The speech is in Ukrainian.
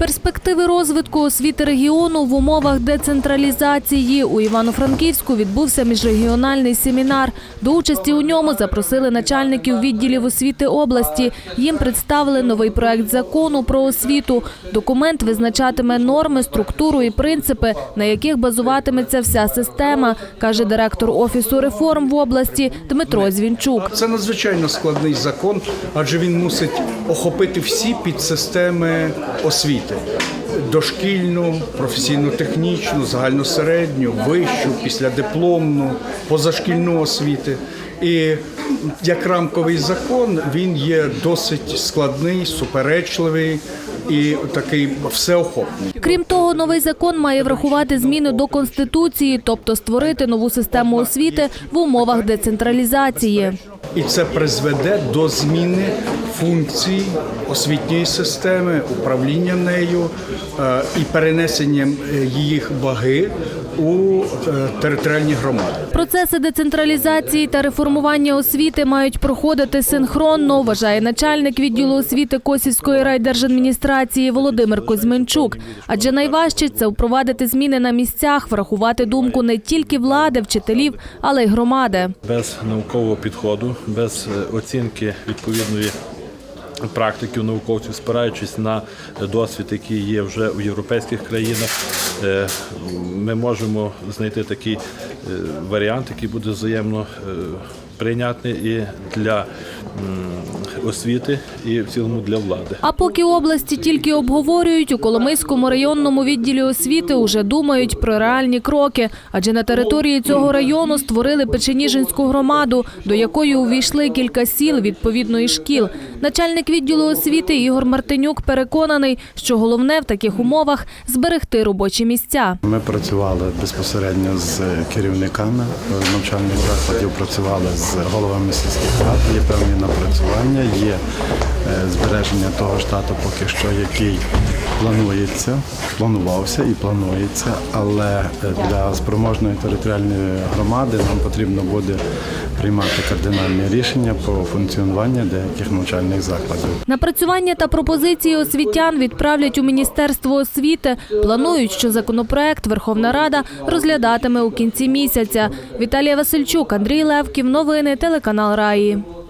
Перспективи розвитку освіти регіону в умовах децентралізації у Івано-Франківську відбувся міжрегіональний семінар. До участі у ньому запросили начальників відділів освіти області. Їм представили новий проект закону про освіту. Документ визначатиме норми, структуру і принципи, на яких базуватиметься вся система, каже директор офісу реформ в області Дмитро Звінчук. Це надзвичайно складний закон, адже він мусить охопити всі підсистеми освіти: дошкільну, професійно-технічну, загальносередню, вищу, післядипломну, позашкільну освіти. І як рамковий закон він є досить складний, суперечливий і такий всеохопний. Крім того, новий закон має врахувати зміни до конституції, тобто створити нову систему освіти в умовах децентралізації. І це призведе до зміни функцій освітньої системи, управління нею е, і перенесенням е, їх ваги у е, територіальні громади. Процеси децентралізації та реформування освіти мають проходити синхронно, вважає начальник відділу освіти Косівської райдержадміністрації Володимир Козьменчук. Адже найважче це впровадити зміни на місцях, врахувати думку не тільки влади, вчителів, але й громади. без наукового підходу, без е, оцінки відповідної практики у науковців, спираючись на досвід, який є вже у європейських країнах, е, ми можемо знайти такий е, варіант, який буде взаємно е, прийнятний і для освіти, і в цілому для влади. А поки області тільки обговорюють, у Коломийському районному відділі освіти уже думають про реальні кроки. Адже на території цього району створили Печеніжинську громаду, до якої увійшли кілька сіл відповідної шкіл. Начальник відділу освіти Ігор Мартинюк переконаний, що головне в таких умовах зберегти робочі місця. Ми працювали безпосередньо з керівниками навчальних закладів, працювали з головами сільських рад. Є певні напрацювання, є е, збереження того штату, поки що, який планується, планувався і планується. Але е, для спроможної територіальної громади нам потрібно буде приймати кардинальні рішення по функціонуванню деяких навчальних закладів. Напрацювання та пропозиції освітян відправлять у Міністерство освіти. Планують, що законопроект Верховна Рада розглядатиме у кінці місяця. Віталія Васильчук, Андрій Левків. Новини телеканал Раї.